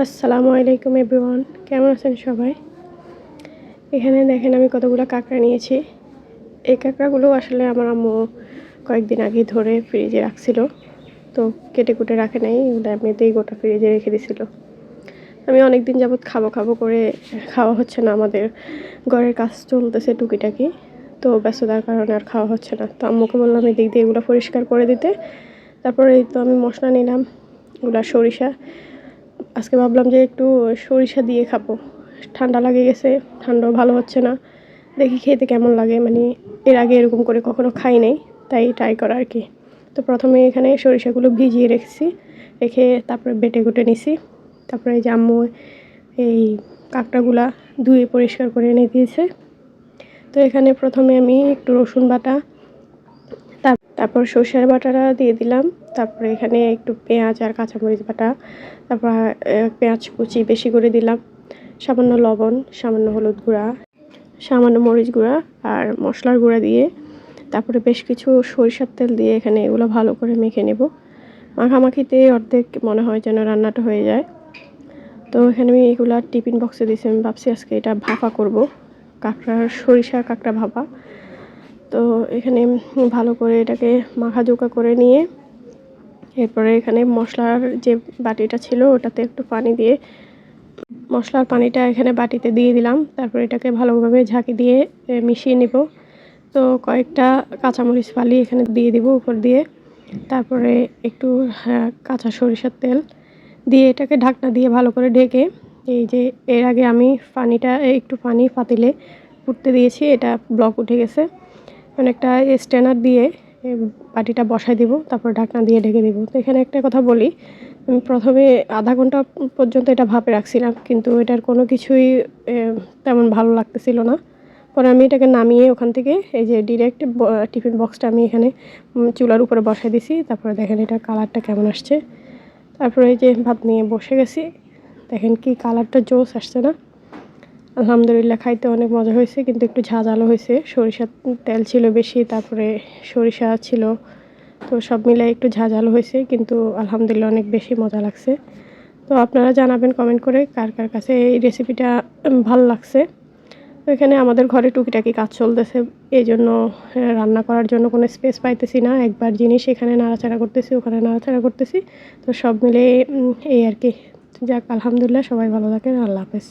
আসসালামু আলাইকুম এভরিওয়ান, কেমন আছেন সবাই? এখানে দেখেন আমি কতগুলো কাঁকড়া নিয়েছি। এই কাঁকড়াগুলো আসলে আমার আম্মু কয়েকদিন আগে ধরে ফ্রিজে রাখছিল। তো কেটে কুটে রাখে নাই এগুলো এমনিতেই গোটা ফ্রিজে রেখে দিছিল। আমি অনেক দিন যাবৎ খাব খাব করে খাওয়া হচ্ছে না, আমাদের ঘরের কাজ চলতেছে টুকিটাকি। তো ব্যস্ততার কারণে আর খাওয়া হচ্ছে না। তো আম্মুকে বললাম এদিক দিয়ে এগুলো পরিষ্কার করে দিতে। তারপরে এই তো আমি মশলা নিলাম, এগুলো সরিষা আজকে ভাবলাম যে একটু সরিষা দিয়ে খাব। ঠান্ডা লাগে গেছে, ঠান্ডাও ভালো হচ্ছে না। দেখি খেতে কেমন লাগে মানে এর আগে এরকম করে কখনো খাই নাই, তাই ট্রাই করা আর কি। তো প্রথমে এখানে সরিষাগুলো ভিজিয়ে রেখেছি, রেখে তারপরে বেটে গুটে নিছি। তারপরে আম্মু এই কাঁকড়াগুলা ধুয়ে পরিষ্কার করে এনে দিয়েছে। তো এখানে প্রথমে আমি একটু রসুন বাটা তারপর সর্ষের বাটাটা দিয়ে দিলাম। তারপরে এখানে একটু পেঁয়াজ আর কাঁচামরিচ বাটা, তারপর পেঁয়াজ কুচি বেশি করে দিলাম। সামান্য লবণ, সামান্য হলুদ গুঁড়া, সামান্য মরিচ গুঁড়া আর মশলার গুঁড়া দিয়ে তারপরে বেশ কিছু সরিষার তেল দিয়ে এখানে এগুলো ভালো করে মেখে নেব। মাখামাখিতে অর্ধেক মনে হয় যেন রান্নাটা হয়ে যায়। তো এখানে আমি এগুলো টিফিন বক্সে দিয়েছি। আমি ভাবছি আজকে এটা ভাপা করব, কাঁকড়ার সরিষা কাঁকড়া ভাপা। তো এখানে ভালো করে এটাকে মাখা মাখাজোকা করে নিয়ে এরপরে এখানে মশলার যে বাটিটা ছিল ওটাতে একটু পানি দিয়ে মশলার পানিটা এখানে বাটিতে দিয়ে দিলাম। তারপরে এটাকে ভালোভাবে ঝাঁকি দিয়ে মিশিয়ে নিব। তো কয়েকটা কাঁচামরিচ ফালি এখানে দিয়ে দিব উপর দিয়ে। তারপরে একটু কাঁচা সরিষার তেল দিয়ে এটাকে ঢাকনা দিয়ে ভালো করে ঢেকে এই যে এর আগে আমি পানিটা একটু পানি ফাতিলে ফুটতে দিয়েছি, এটা ব্লক উঠে গেছে। অনেকটা স্ট্যানার দিয়ে বাটিটা বসাই দিব, তারপর ঢাকনা দিয়ে ঢেকে দিব। তো এখানে একটা কথা বলি, আমি প্রথমে আধা ঘণ্টা পর্যন্ত এটা ভাপে রাখছিলাম, কিন্তু এটার কোনো কিছুই তেমন ভালো লাগতেছিল না। পরে আমি এটাকে নামিয়ে ওখান থেকে এই যে ডিরেক্ট টিফিন বক্সটা আমি এখানে চুলার উপরে বসাই দিছি, তারপরে দেখেন এটার কালারটা কেমন আসছে। তারপরে এই যে ভাত নিয়ে বসে গেছি, দেখেন কি কালারটা জোস আসছে না। আলহামদুলিল্লাহ, খাইতে অনেক মজা হয়েছে, কিন্তু একটু ঝাঁঝালো হয়েছে। সরিষার তেল ছিল বেশি, তারপরে সরিষা ছিল, তো সব মিলে একটু ঝাঁঝালো হয়েছে, কিন্তু আলহামদুলিল্লাহ অনেক বেশি মজা লাগছে। তো আপনারা জানাবেন কমেন্ট করে কার কার কাছে এই রেসিপিটা ভালো লাগছে। তো এখানে আমাদের ঘরে টুকিটাকি কাজ চলতেছে এই জন্য রান্না করার জন্য কোনো স্পেস পাইতেছি না। একবার জিনিস এখানে নাড়াচাড়া করতেছি, ওখানে নাড়াচাড়া করতেছি, তো সব মিলে এই আর কি। যাক, আলহামদুলিল্লাহ, সবাই ভালো থাকেন, আল্লাহ হাফেজ।